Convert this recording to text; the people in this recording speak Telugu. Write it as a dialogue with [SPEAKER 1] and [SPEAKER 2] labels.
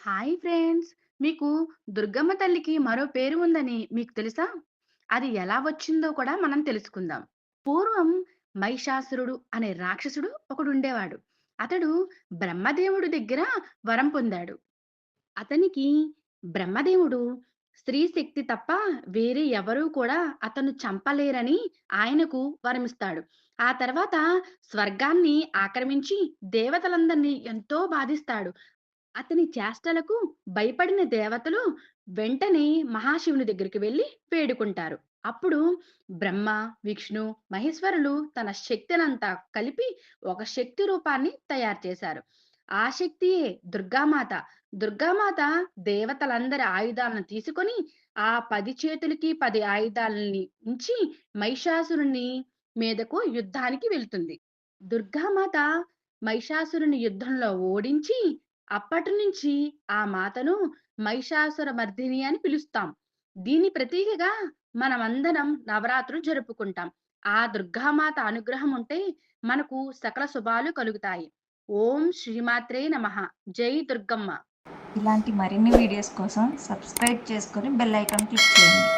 [SPEAKER 1] Hi friends! మీకు దుర్గమ్మ తల్లికి మరో పేరు ఉందని మీకు తెలుసా? అది ఎలా వచ్చిందో కూడా మనం తెలుసుకుందాం. పూర్వం మహిషాసురుడు అనే రాక్షసుడు ఒకడు ఉండేవాడు అతడు బ్రహ్మదేవుడు దగ్గర వరం పొందాడు. అతనికి బ్రహ్మదేవుడు స్త్రీ శక్తి తప్ప వేరే ఎవరూ కూడా అతను చంపలేరని ఆయనకు వరమిస్తాడు. ఆ తర్వాత స్వర్గాన్ని ఆక్రమించి దేవతలందరినీ ఎంతో బాధిస్తాడు. అతని చేష్టలకు భయపడిన దేవతలు వెంటనే మహాశివుని దగ్గరికి వెళ్ళి వేడుకుంటారు. అప్పుడు బ్రహ్మ విష్ణు మహేశ్వరులు తన శక్తినంతా కలిపి ఒక శక్తి రూపాన్ని తయారు చేశారు. ఆ శక్తియే దుర్గామాత. దుర్గామాత దేవతలందరి ఆయుధాలను తీసుకొని ఆ పది చేతులకి పది ఆయుధాలని ఉంచి మహిషాసురుని మీదకు యుద్ధానికి వెళ్తుంది. దుర్గామాత మహిషాసురుని యుద్ధంలో ఓడించి అప్పటి నుంచి ఆ మాతను మహిషాసుర మర్దిని అని పిలుస్తాం. దీని ప్రతీకగా మనమందరం నవరాత్రులు జరుపుకుంటాం. ఆ దుర్గామాత అనుగ్రహం ఉంటే మనకు సకల శుభాలు కలుగుతాయి. ఓం శ్రీమాత్రే నమః. జై దుర్గమ్మ.
[SPEAKER 2] ఇలాంటి మరిన్ని వీడియోస్ కోసం సబ్స్క్రైబ్ చేసుకొని బెల్ ఐకాన్ క్లిక్ చేయండి.